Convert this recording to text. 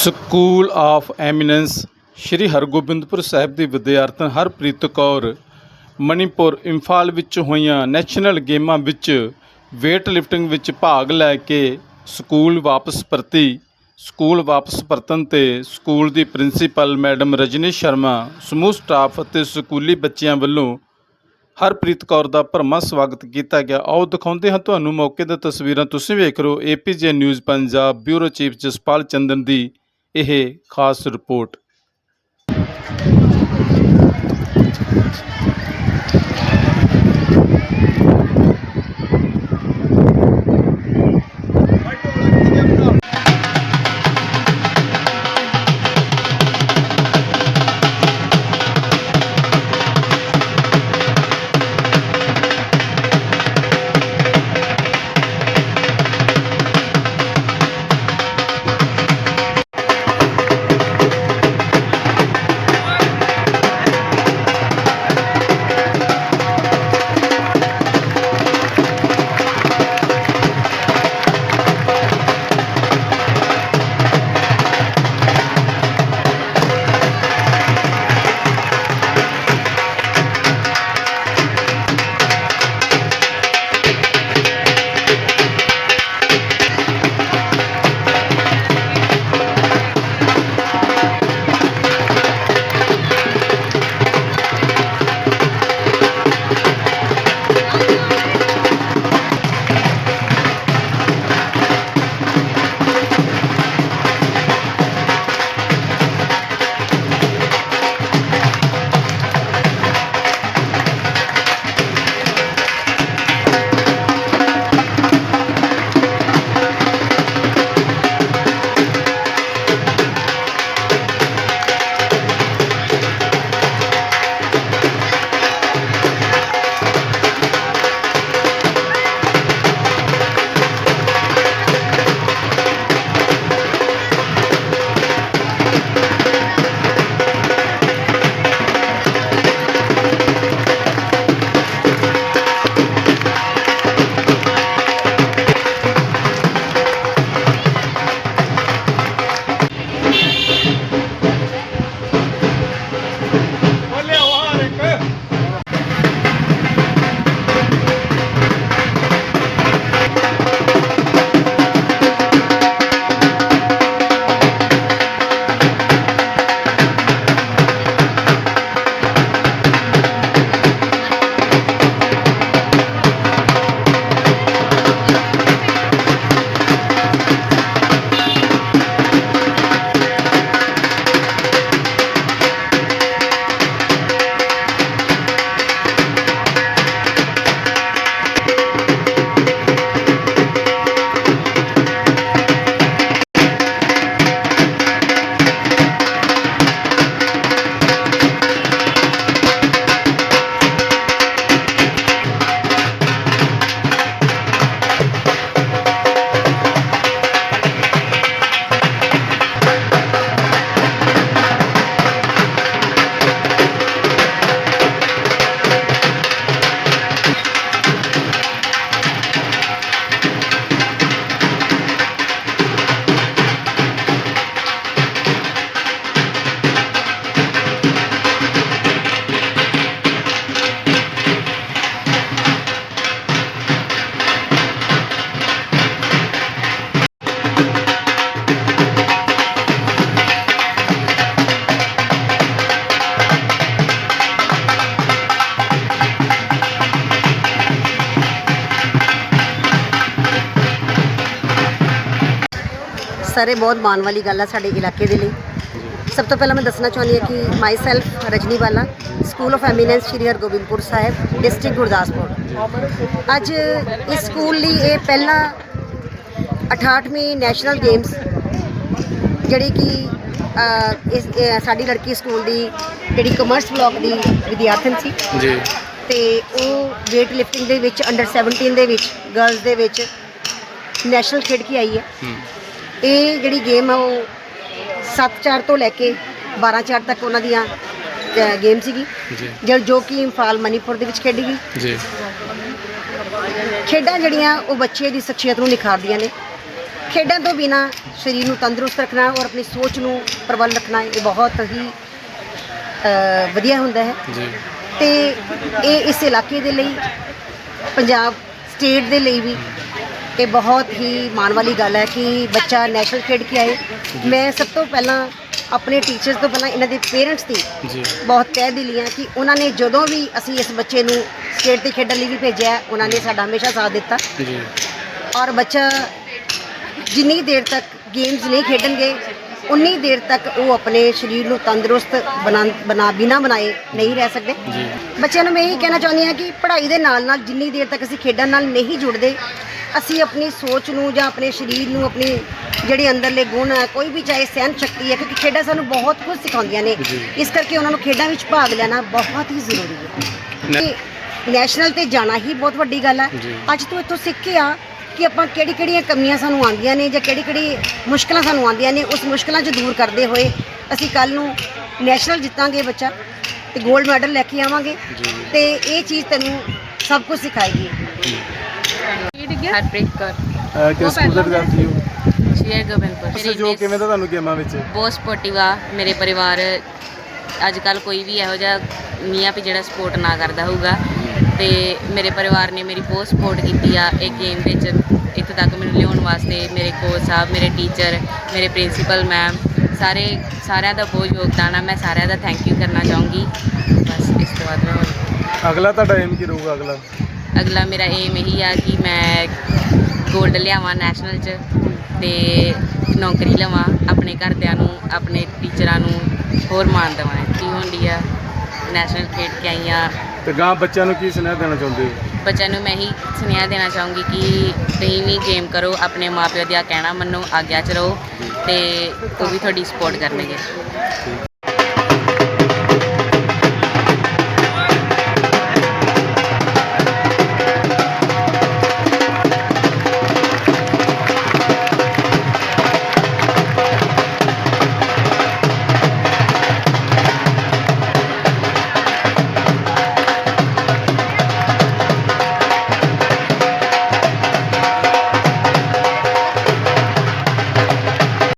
School of eminence Shri Hargobindpur Sahib ਦੀ ਵਿਦਿਆਰਥਣ ਹਰਪ੍ਰੀਤ ਕੌਰ, ਮਣੀਪੁਰ ਇੰਫਾਲ ਵਿੱਚ ਹੋਈਆਂ ਨੈਸ਼ਨਲ ਗੇਮਾਂ ਵਿੱਚ ਵੇਟ ਲਿਫਟਿੰਗ ਵਿੱਚ ਭਾਗ ਲੈ ਕੇ ਸਕੂਲ ਵਾਪਸ ਪਰਤੀ। ਸਕੂਲ ਵਾਪਸ ਪਰਤਣ ਤੇ ਸਕੂਲ ਦੀ ਪ੍ਰਿੰਸੀਪਲ ਮੈਡਮ ਰਜਨੀ ਸ਼ਰਮਾ, ਸਮੂਹ ਸਟਾਫ ਅਤੇ ਸਕੂਲੀ ਬੱਚਿਆਂ ਵੱਲੋਂ ਹਰਪ੍ਰੀਤ ਕੌਰ ਦਾ ਭਰਮਾ ਸਵਾਗਤ ਕੀਤਾ ਗਿਆ। ਆਓ ਦਿਖਾਉਂਦੇ ਹਾਂ ਤੁਹਾਨੂੰ ਮੌਕੇ ਦੀਆਂ ਤਸਵੀਰਾਂ। ਤੁਸੀਂ ਵੇਖ ਰਹੇ ਹੋ APJ news Punjab, bureau chief Jaspal Chandan ਦੀ ਇਹ ਖਾਸ ਰਿਪੋਰਟ। ਸਰ ਇਹ ਬਹੁਤ ਮਾਣ ਵਾਲੀ ਗੱਲ ਹੈ ਸਾਡੇ ਇਲਾਕੇ ਦੇ ਲਈ। ਸਭ ਤੋਂ ਪਹਿਲਾਂ ਮੈਂ ਦੱਸਣਾ ਚਾਹੁੰਦੀ ਹਾਂ ਕਿ myself Rajni Bala school of eminence Shri Hargobindpur Sahib district Gurdaspur. ਅੱਜ ਇਸ ਸਕੂਲ ਲਈ ਇਹ ਪਹਿਲਾ 68ਵੀਂ ਨੈਸ਼ਨਲ ਗੇਮਸ ਜਿਹੜੀ ਕਿ ਇਸ ਸਾਡੀ ਲੜਕੀ ਸਕੂਲ ਦੀ ਜਿਹੜੀ ਕਮਰਸ ਬਲਾਕ ਦੀ ਵਿਦਿਆਰਥਣ ਸੀ। ਜੀ। ਤੇ ਉਹ weight lifting ਦੇ ਵਿੱਚ ਅੰਡਰ 17 ਦੇ ਵਿੱਚ ਗਰਲਸ ਦੇ ਵਿੱਚ ਨੈਸ਼ਨਲ ਖੇਡ ਕੇ ਆਈ ਹੈ। ਇਹ ਜਿਹੜੀ ਗੇਮ ਆ ਉਹ 7-4 ਤੋਂ ਲੈ ਕੇ 12-4 ਤੱਕ ਉਹਨਾਂ ਦੀਆਂ ਗੇਮ ਸੀਗੀ। ਜੀ। ਜੋ ਕਿ ਇੰਫਾਲ ਮਨੀਪੁਰ ਦੇ ਵਿੱਚ ਖੇਡੀ ਗਈ। ਜੀ। ਖੇਡਾਂ ਜਿਹੜੀਆਂ ਉਹ ਬੱਚੇ ਦੀ ਸ਼ਖਸੀਅਤ ਨੂੰ ਨਿਖਾਰਦੀਆਂ ਨੇ। ਖੇਡਾਂ ਤੋਂ ਬਿਨਾ ਸਰੀਰ ਨੂੰ ਤੰਦਰੁਸਤ ਰੱਖਣਾ ਔਰ ਆਪਣੀ ਸੋਚ ਨੂੰ ਪ੍ਰਬਲ ਰੱਖਣਾ ਇਹ ਬਹੁਤ ਹੀ ਵਧੀਆ ਹੁੰਦਾ ਹੈ। ਜੀ। ਤੇ ਇਹ ਇਸ ਇਲਾਕੇ ਦੇ ਲਈ ਪੰਜਾਬ ਸਟੇਟ ਦੇ ਲਈ ਵੀ ਇਹ ਬਹੁਤ ਹੀ ਮਾਣ ਵਾਲੀ ਗੱਲ ਹੈ ਕਿ ਬੱਚਾ ਨੈਸ਼ਨਲ ਖੇਡ ਕੇ ਆਏ। ਮੈਂ ਸਭ ਤੋਂ ਪਹਿਲਾਂ ਆਪਣੇ ਟੀਚਰਸ ਤੋਂ ਪਹਿਲਾਂ ਇਹਨਾਂ ਦੇ ਪੇਰੈਂਟਸ ਦੀ ਜੀ। ਬਹੁਤ ਤਹਿ ਦਿਲੀ ਹਾਂ ਕਿ ਉਹਨਾਂ ਨੇ ਜਦੋਂ ਵੀ ਅਸੀਂ ਇਸ ਬੱਚੇ ਨੂੰ ਸਟੇਟ ਤੇ ਖੇਡਣ ਲਈ ਵੀ ਭੇਜਿਆ ਉਹਨਾਂ ਨੇ ਸਾਡਾ ਹਮੇਸ਼ਾ ਸਾਥ ਦਿੱਤਾ। ਜੀ। ਔਰ ਬੱਚਾ ਜਿੰਨੀ ਦੇਰ ਤੱਕ ਗੇਮਸ ਨਹੀਂ ਖੇਡਣਗੇ ਉਨੀ ਦੇਰ ਤੱਕ ਉਹ ਆਪਣੇ ਸਰੀਰ ਨੂੰ ਤੰਦਰੁਸਤ ਬਣਾ ਬਿਨਾ ਬਣਾਏ ਨਹੀਂ ਰਹਿ ਸਕਦੇ। ਬੱਚਿਆਂ ਨੂੰ ਮੈਂ ਇਹੀ ਕਹਿਣਾ ਚਾਹੁੰਦੀ ਹਾਂ ਕਿ ਪੜ੍ਹਾਈ ਦੇ ਨਾਲ ਨਾਲ ਜਿੰਨੀ ਦੇਰ ਤੱਕ ਅਸੀਂ ਖੇਡਾਂ ਨਾਲ ਨਹੀਂ ਜੁੜਦੇ ਅਸੀਂ ਆਪਣੀ ਸੋਚ ਨੂੰ ਜਾਂ ਆਪਣੇ ਸਰੀਰ ਨੂੰ ਆਪਣੀ ਜਿਹੜੇ ਅੰਦਰਲੇ ਗੁਣ ਹੈ ਕੋਈ ਵੀ ਚਾਹੇ ਸਹਿਨ ਸ਼ਕਤੀ ਹੈ ਕਿਉਂਕਿ ਖੇਡਾਂ ਸਾਨੂੰ ਬਹੁਤ ਕੁਝ ਸਿਖਾਉਂਦੀਆਂ ਨੇ। ਇਸ ਕਰਕੇ ਉਹਨਾਂ ਨੂੰ ਖੇਡਾਂ ਵਿੱਚ ਭਾਗ ਲੈਣਾ ਬਹੁਤ ਹੀ ਜ਼ਰੂਰੀ ਹੈ। ਤੇ ਨੈਸ਼ਨਲ ਤੇ ਜਾਣਾ ਹੀ ਬਹੁਤ ਵੱਡੀ ਗੱਲ ਹੈ। ਅੱਜ ਤੂੰ ਇੱਥੋਂ ਸਿੱਖ ਕੇ ਆ ਕਿ ਆਪਾਂ ਕਿਹੜੀ ਕਿਹੜੀਆਂ ਕਮੀਆਂ ਸਾਨੂੰ ਆਉਂਦੀਆਂ ਨੇ ਜਾਂ ਕਿਹੜੀ ਕਿਹੜੀ ਮੁਸ਼ਕਲਾਂ ਸਾਨੂੰ ਆਉਂਦੀਆਂ ਨੇ ਉਸ ਮੁਸ਼ਕਲਾਂ 'ਚ ਦੂਰ ਕਰਦੇ ਹੋਏ ਅਸੀਂ ਕੱਲ ਨੂੰ ਨੈਸ਼ਨਲ ਜਿੱਤਾਂਗੇ ਬੱਚਾ ਤੇ 골ਡ ਮੈਡਲ ਲੈ ਕੇ ਆਵਾਂਗੇ ਤੇ ਇਹ ਚੀਜ਼ ਤੈਨੂੰ ਸਭ ਕੁਝ ਸਿਖਾਏਗੀ। ਹਰਪ੍ਰੀਤ ਕੌਰ। ਕਿਸ ਸਕੂਲ ਦੇ ਵਿਦਿਆਰਥੀ ਹੋ? ਸ਼ੇਰ ਗੋਬਿੰਦਪੁਰ। ਅੱਛਾ ਜੋ ਕਿਵੇਂ ਦਾ ਤੁਹਾਨੂੰ ਗੇਮਾਂ ਵਿੱਚ? ਬਹੁਤ ਸਪੋਰਟਿਵ ਆ। ਮੇਰੇ ਪਰਿਵਾਰ ਅੱਜ ਕੱਲ ਕੋਈ ਵੀ ਇਹੋ ਜਿਹਾ ਨਹੀਂ ਆ ਵੀ ਜਿਹੜਾ ਸਪੋਰਟ ਨਾ ਕਰਦਾ ਹੋਊਗਾ। ਤੇ ਮੇਰੇ ਪਰਿਵਾਰ ਨੇ ਮੇਰੀ ਬਹੁਤ ਸਪੋਰਟ ਕੀਤੀ ਆ ਇਹ ਗੇਮ ਵਿੱਚ। ਇੱਥੇ ਤੱਕ ਮੈਨੂੰ ਲਿਆਉਣ ਵਾਸਤੇ ਮੇਰੇ ਕੋਚ ਸਾਹਿਬ ਮੇਰੇ ਟੀਚਰ ਮੇਰੇ ਪ੍ਰਿੰਸੀਪਲ ਮੈਮ ਸਾਰੇ ਸਾਰਿਆਂ ਦਾ ਬਹੁਤ ਯੋਗਦਾਨ ਆ। ਮੈਂ ਸਾਰਿਆਂ ਦਾ ਥੈਂਕ ਯੂ ਕਰਨਾ ਚਾਹੂੰਗੀ। ਬਸ ਇਸ ਤੋਂ ਬਾਅਦ ਮੈਂ ਹੋਰ ਅਗਲਾ ਤੁਹਾਡਾ ਏਮ ਕੀ ਰਹੂਗਾ ਅਗਲਾ? ਅਗਲਾ ਮੇਰਾ ਏਮ ਇਹੀ ਆ ਕਿ ਮੈਂ 골ਡ ਲਿਆਵਾਂ ਨੈਸ਼ਨਲ 'ਚ ਤੇ ਨੌਕਰੀ ਲਵਾਂ ਆਪਣੇ ਘਰਦਿਆਂ ਨੂੰ ਆਪਣੇ ਟੀਚਰਾਂ ਨੂੰ ਹੋਰ ਮਾਣ ਦੇਵਾਂ। ਕੀ ਹੁੰਦੀ ਆ ਨੈਸ਼ਨਲ ਖੇਡ ਕੇ ਆਈਆਂ ਤੇ ਗਾਂ ਬੱਚਿਆਂ ਨੂੰ ਕੀ ਸੁਨੇਹਾ ਦੇਣਾ ਚਾਹੁੰਦੇ ਹੋ? ਬੱਚਿਆਂ ਨੂੰ ਮੈਂ ਇਹੀ ਸੁਨੇਹਾ ਦੇਣਾ ਚਾਹੂੰਗੀ ਕਿ ਤੁਸੀਂ ਵੀ ਗੇਮ ਕਰੋ ਆਪਣੇ ਮਾਪਿਓ ਦਾ ਕਹਿਣਾ ਮੰਨੋ ਆਗਿਆ 'ਚ ਰਹੋ ਤੇ ਉਹ ਵੀ ਤੁਹਾਡੀ ਸਪੋਰਟ ਕਰਨਗੇ।